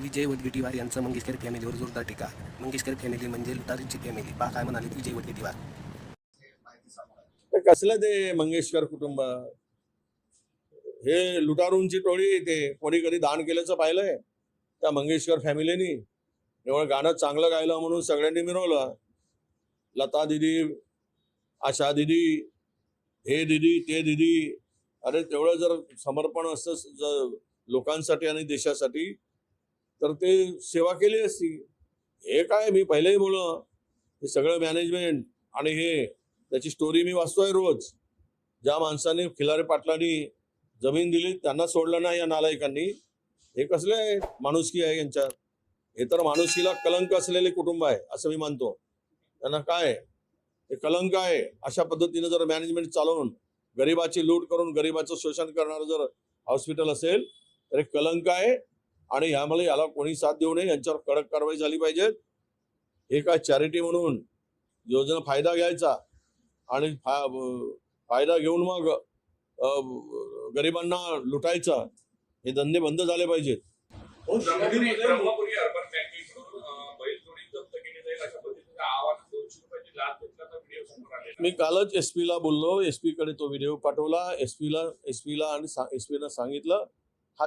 विजय वडगेटीवार यांचं मंगेशकर फॅमिलीवर जोरदार टीका. मंगेशकर फॅमिली म्हणजे लुटारीची फॅमिली बा काय म्हणाले विजय वडगेटीवार कसलं ते मंगेशकर कुटुंब? हे लुटारूंची टोळी ते. कोणी कधी दान केल्याचं पाहिलंय? त्या मंगेशकर फॅमिलीनी एवढं गाणं चांगलं गायलं म्हणून सगळ्यांनी मिरवलं. लता दिदी आशा दिदी हे दिदी ते दिदी. अरे तेवढं जर समर्पण असतं जर लोकांसाठी आणि देशासाठी तर ते सेवा केली असती. हे काय? मी पहिलंही बोललो. हे सगळं मॅनेजमेंट आणि हे त्याची स्टोरी मी वाचतोय रोज. ज्या माणसाने खिलारे पाटलांनी जमीन दिली त्यांना सोडलं नाही या नालायकांनी. हे कसले माणुसकी आहे यांच्यात? हे तर माणुसकीला कलंक असलेले कुटुंब आहे असं मी मानतो. त्यांना काय? ते कलंक आहे. अशा पद्धतीने जर मॅनेजमेंट चालवून गरिबाची लूट करून गरिबाचं शोषण करणारं जर हॉस्पिटल असेल तर हे कलंक आहे. आणि ह्यामुळे याला कोणी साथ देऊ नये यांच्यावर कडक कारवाई झाली पाहिजे. हे काय चॅरिटी म्हणून योजना फायदा घ्यायचा आणि फा- फायदा घेऊन मग गरिबांना लुटायचा हे धंदे बंद झाले पाहिजेत. समोर आलेला मी कालच एस ला बोललो एसकडे तो व्हिडिओ पाठवला. एस ला एस ला आणि एस नं सांगितलं हा